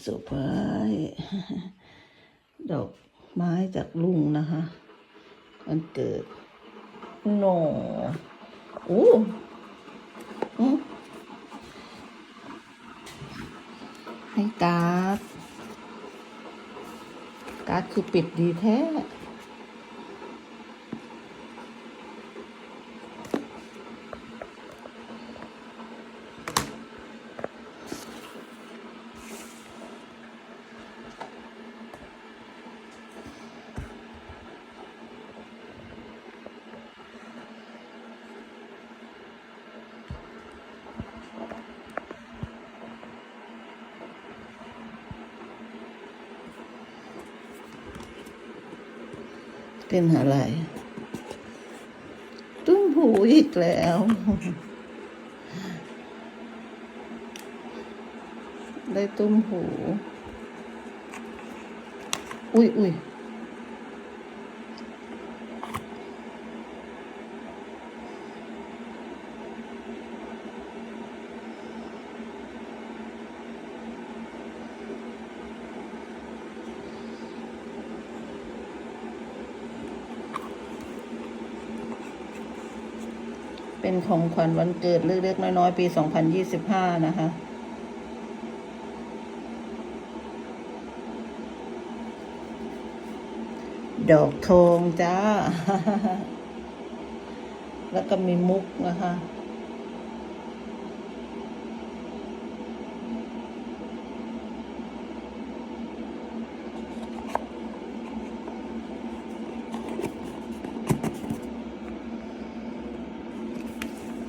เซอร์ไพรส์ดอกไม้จากลุงนะคะมันเกิดโนโอ้อืมให้การ์ดการ์ดคือปิดดีแท้ เป็นอะไร ตุ้มหูอีกแล้ว ได้ตุ้มหูอุ้ยอุ้ย เป็นของขวัญวันเกิดเล็กๆน้อยๆ ปี 2025 นะคะ ดอกทองจ้า แล้วก็มีมุกนะคะ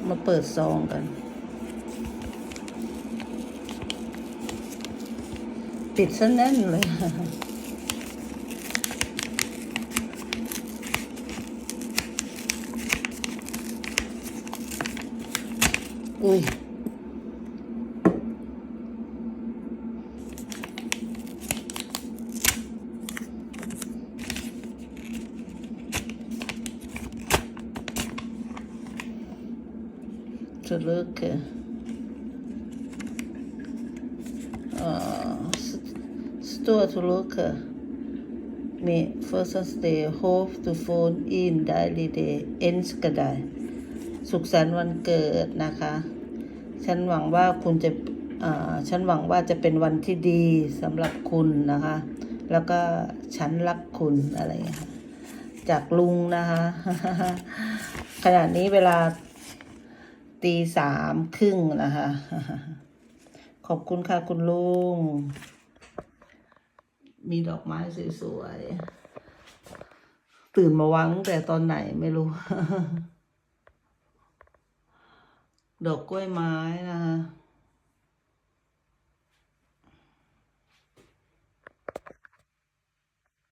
มาเปิดซองกันปิดซะแน่นเลย อุ้ย terleuke. Uh, store to look me first day hope to phone in daily day ends ก็ได้ สุขสันต์วันเกิดนะคะ ฉันหวังว่าคุณจะอ่าฉันหวังว่าจะเป็นวันที่ดีสำหรับคุณนะคะ แล้วก็ฉันรักคุณอะไรอย่างเงี้ยจากลุงนะคะ ขณะนี้เวลา ตีสามครึ่งนะคะ ขอบคุณค่ะคุณลุง มีดอกไม้สวยๆ ตื่นมาวางตั้งแต่ตอนไหนไม่รู้ ดอกกล้วยไม้นะคะ